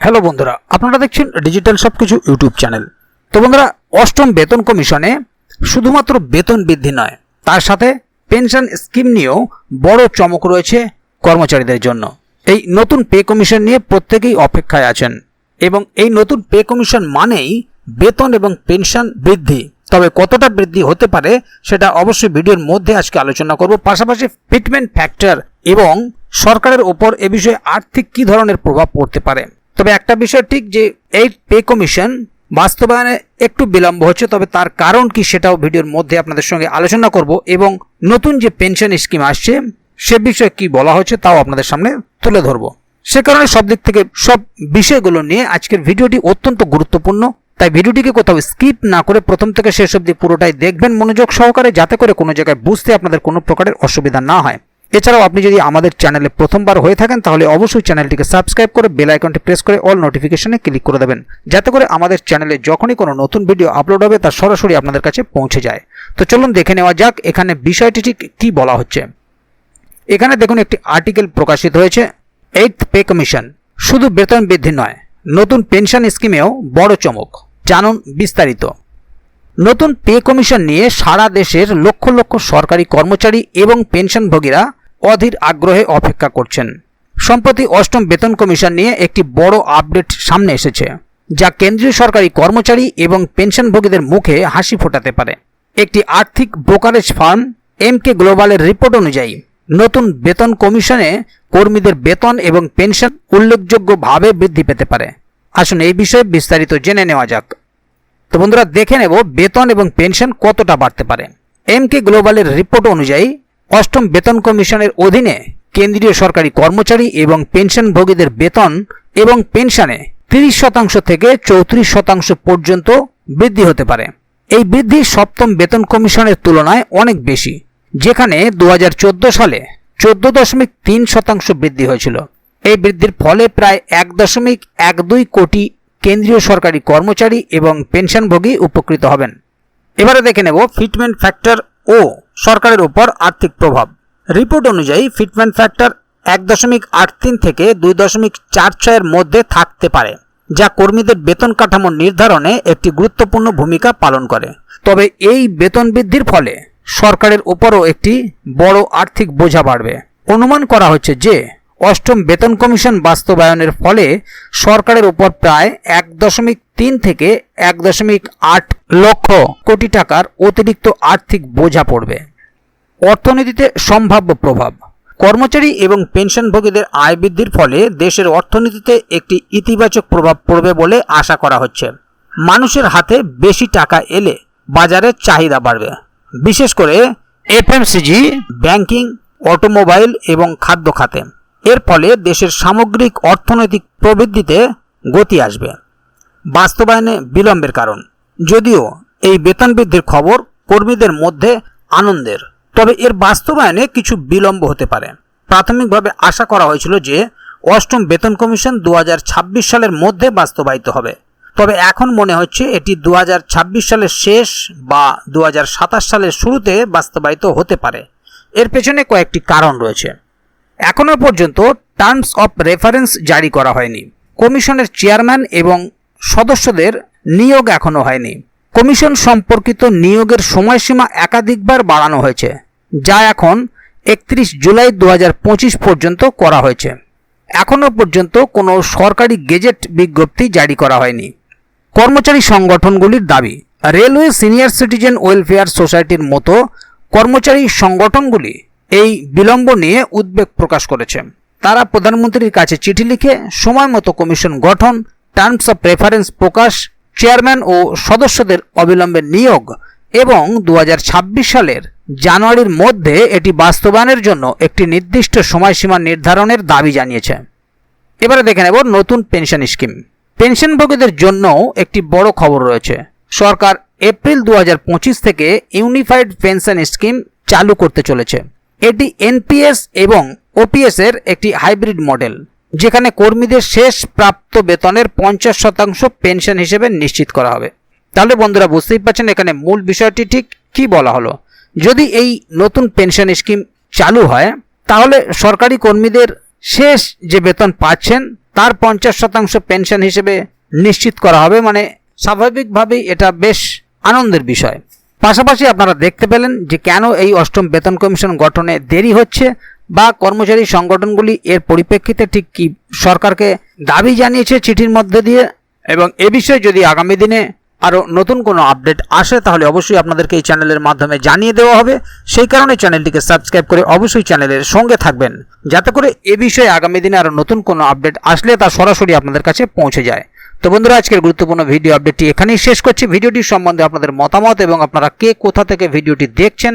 Hello বন্ধুরা, আপনারা দেখছেন ডিজিটাল সবকিছু ইউটিউব চ্যানেল। তো বন্ধুরা, অষ্টম বেতন কমিশনে শুধুমাত্র বেতন বৃদ্ধি নয়, তার সাথে পেনশন স্কিম নিয়েও বড় চমক রয়েছে কর্মচারীদের জন্য। এই নতুন পে কমিশন নিয়ে প্রত্যেকেই অপেক্ষায় আছেন এবং এই নতুন পে কমিশন মানেই বেতন এবং পেনশন বৃদ্ধি। তবে কতটা বৃদ্ধি হতে পারে সেটা অবশ্যই ভিডিওর মধ্যে আজকে আলোচনা করব। পাশাপাশি ফিটমেন্ট ফ্যাক্টর এবং সরকারের ওপর এ বিষয়ে আর্থিক কী ধরনের প্রভাব পড়তে পারে? তবে একটা বিষয় ঠিক যে এই পে কমিশন বাস্তবায়নে একটু বিলম্ব হচ্ছে, তবে তার কারণ কি সেটাও ভিডিওর মধ্যে আপনাদের সঙ্গে আলোচনা করব এবং নতুন যে পেনশন স্কিম আসছে সে বিষয়ে কি বলা হচ্ছে তাও আপনাদের সামনে তুলে ধরবো। সে কারণে সব দিক থেকে সব বিষয়গুলো নিয়ে আজকের ভিডিওটি অত্যন্ত গুরুত্বপূর্ণ, তাই ভিডিওটিকে কোথাও স্কিপ না করে প্রথম থেকে শেষ অবধি পুরোটাই দেখবেন মনোযোগ সহকারে, যাতে করে কোনো জায়গায় বুঝতে আপনাদের কোনো প্রকারের অসুবিধা না হয়। এছাড়াও আপনি যদি আমাদের চ্যানেলে প্রথমবার হয়ে থাকেন, তাহলে অবশ্যই চ্যানেলটিকে সাবস্ক্রাইব করে বেল আইকনটি প্রেস করে অল নোটিফিকেশনে ক্লিক করে দেবেন, যাতে করে আমাদের চ্যানেলে যখনই কোনো নতুন ভিডিও আপলোড হবে, তা সরাসরি আপনাদের কাছে পৌঁছে যায়। তো চলুন দেখে নেওয়া যাক, এখানে বিষয়টি ঠিক কী বলা হচ্ছে। এখানে দেখুন, একটি আর্টিকেল প্রকাশিত হয়েছে এইথ পে কমিশন। শুধু বেতন বৃদ্ধি নয়, নতুন পেনশন স্কিমেও বড় চমক। জানুন বিস্তারিত। নতুন পে কমিশন নিয়ে সারা দেশের লক্ষ লক্ষ সরকারি কর্মচারী এবং পেনশনভোগীরা অধীর আগ্রহে অপেক্ষা করছেন। সম্প্রতি অষ্টম বেতন কমিশন নিয়ে একটি বড় আপডেট সামনে এসেছে, যা কেন্দ্রীয় সরকারি কর্মচারী এবং পেনশনভোগীদের মুখে হাসি ফোটাতে পারে। একটি আর্থিক ব্রোকারেজ ফার্ম এম কে গ্লোবালের রিপোর্ট অনুযায়ী, নতুন বেতন কমিশনে কর্মীদের বেতন এবং পেনশন উল্লেখযোগ্যভাবে বৃদ্ধি পেতে পারে। আসুন এই বিষয়ে বিস্তারিত জেনে নেওয়া যাক। তো বন্ধুরা, দেখে নেব বেতন এবং পেনশন কতটা বাড়তে পারে। এম কে গ্লোবালের রিপোর্ট অনুযায়ী অষ্টম বেতন কমিশনের অধীনে কেন্দ্রীয় সরকারি কর্মচারী এবং পেনশনভোগীদের বেতন এবং পেনশনে তিরিশ শতাংশ থেকে চৌত্রিশ শতাংশ পর্যন্ত বৃদ্ধি হতে পারে। এই বৃদ্ধি সপ্তম বেতন কমিশনের তুলনায় অনেক বেশি, যেখানে দু হাজার চোদ্দ সালে চোদ্দ দশমিক তিন শতাংশ বৃদ্ধি হয়েছিল। এই বৃদ্ধির ফলে প্রায় এক দশমিক এক দুই কোটি কেন্দ্রীয় সরকারি কর্মচারী এবং পেনশনভোগী উপকৃত হবেন। এবারে দেখে নেব ফিটমেন্ট ফ্যাক্টর ও সরকারের উপর আর্থিক প্রভাব। রিপোর্ট অনুযায়ী ফিটমেন্ট ফ্যাক্টর এক দশমিক আট তিন থেকে দুই দশমিক চার ছয়ের মধ্যে থাকতে পারে, যা কর্মীদের বেতন কাঠামো নির্ধারণে একটি গুরুত্বপূর্ণ ভূমিকা পালন করে। তবে এই বেতন বৃদ্ধির ফলে সরকারের উপরও একটি বড় আর্থিক বোঝা বাড়বে। অনুমান করা হচ্ছে যে অষ্টম বেতন কমিশন বাস্তবায়নের ফলে সরকারের উপর প্রায় এক দশমিক তিন থেকে এক দশমিক আট লক্ষ কোটি টাকার অতিরিক্ত আর্থিক বোঝা পড়বে। অর্থনীতিতে সম্ভাব্য প্রভাব। কর্মচারী এবং পেনশনভোগীদের আয় বৃদ্ধির ফলে দেশের অর্থনীতিতে একটি ইতিবাচক প্রভাব পড়বে বলে আশা করা হচ্ছে। মানুষের হাতে বেশি টাকা এলে বাজারের চাহিদা বাড়বে। বিশেষ করে এফএমসিজি, ব্যাংকিং, অটোমোবাইল এবং খাদ্য খাতে। এর ফলে দেশের সামগ্রিক অর্থনৈতিক প্রবৃদ্ধিতে গতি আসবে। বাস্তবায়নে বিলম্বের কারণ। যদিও এই বেতন বৃদ্ধির খবর কর্মীদের মধ্যে আনন্দের। তবে এর বাস্তবায়নে কিছু বিলম্ব হতে পারে। প্রাথমিকভাবে আশা করা হয়েছিল যে অষ্টম বেতন কমিশন দু হাজার ছাব্বিশ সালের মধ্যে বাস্তবায়িত হবে। তবে এখন মনে হচ্ছে এটি দু হাজার ছাব্বিশ সালের শেষ বা দু হাজার সাতাশ সালের শুরুতে বাস্তবায়িত হতে পারে। এর পেছনে কয়েকটি কারণ রয়েছে। এখনও পর্যন্ত টার্মস অফ রেফারেন্স জারি করা হয়নি। কমিশনের চেয়ারম্যান এবং সদস্যদের নিয়োগ এখনও হয়নি। কমিশন সম্পর্কিত নিয়োগের সময়সীমা একাধিকবার বাড়ানো হয়েছে, যা এখন একত্রিশ জুলাই দু হাজার পঁচিশ পর্যন্ত করা হয়েছে। এখনও পর্যন্ত কোনো সরকারি গেজেট বিজ্ঞপ্তি জারি করা হয়নি। কর্মচারী সংগঠনগুলির দাবি, রেলওয়ে সিনিয়র সিটিজেন ওয়েলফেয়ার সোসাইটির মতো কর্মচারী সংগঠনগুলি এই বিলম্ব নিয়ে উদ্বেগ প্রকাশ করেছে। তারা প্রধানমন্ত্রীর কাছে চিঠি লিখে সময় মতো কমিশন গঠন টার্মস অফ রেফারেন্স প্রকাশ চেয়ারম্যান ও সদস্যদের অবিলম্বে নিয়োগ এবং দু হাজার ছাব্বিশ সালের জানুয়ারির মধ্যে এটি বাস্তবায়নের জন্য একটি নির্দিষ্ট সময়সীমা নির্ধারণের দাবি জানিয়েছে। এবারে দেখে নেব নতুন পেনশন স্কিম। পেনশনভোগীদের জন্যও একটি বড় খবর রয়েছে। সরকার এপ্রিল দু হাজার পঁচিশ থেকে ইউনিফাইড পেনশন স্কিম চালু করতে চলেছে। এটি এনপিএস এবং ওপিএস এর একটি হাইব্রিড মডেল। যেখানে কর্মীদের শেষ প্রাপ্ত বেতনের পঞ্চাশ শতাংশ পেনশন হিসেবে নিশ্চিত করা হবে। তাহলে বন্ধুরা বুঝতেই পারছেন এখানে মূল বিষয়টি ঠিক কি বলা হলো। যদি এই নতুন পেনশন স্কিম চালু হয়, তাহলে সরকারি কর্মীদের শেষ যে বেতন পাচ্ছেন, তার পঞ্চাশ শতাংশ পেনশন হিসেবে নিশ্চিত করা হবে। মানে স্বাভাবিকভাবেই এটা বেশ আনন্দের বিষয়। পাশাপাশি আপনারা দেখতে পেলেন যে কেন এই অষ্টম বেতন কমিশন গঠনে দেরি হচ্ছে বা কর্মচারী সংগঠনগুলি এর পরিপ্রেক্ষিতে ঠিক কি? সরকারকে দাবি জানিয়েছে চিঠির মধ্যে দিয়ে এবং এ বিষয়ে যদি আগামী দিনে আরও নতুন কোনো আপডেট আসে, তাহলে অবশ্যই আপনাদেরকে এই চ্যানেলের মাধ্যমে জানিয়ে দেওয়া হবে। সেই কারণে চ্যানেলটিকে সাবস্ক্রাইব করে অবশ্যই চ্যানেলের সঙ্গে থাকবেন, যাতে করে এ বিষয়ে আগামী দিনে আরও নতুন কোনো আপডেট আসলে তা সরাসরি আপনাদের কাছে পৌঁছে যায়। তো বন্ধুরা, আজকের গুরুত্বপূর্ণ ভিডিও আপডেটটি এখানেই শেষ করছি। ভিডিওটি সম্বন্ধে আপনাদের মতামত এবং আপনারা কে, কোথা থেকে ভিডিওটি দেখছেন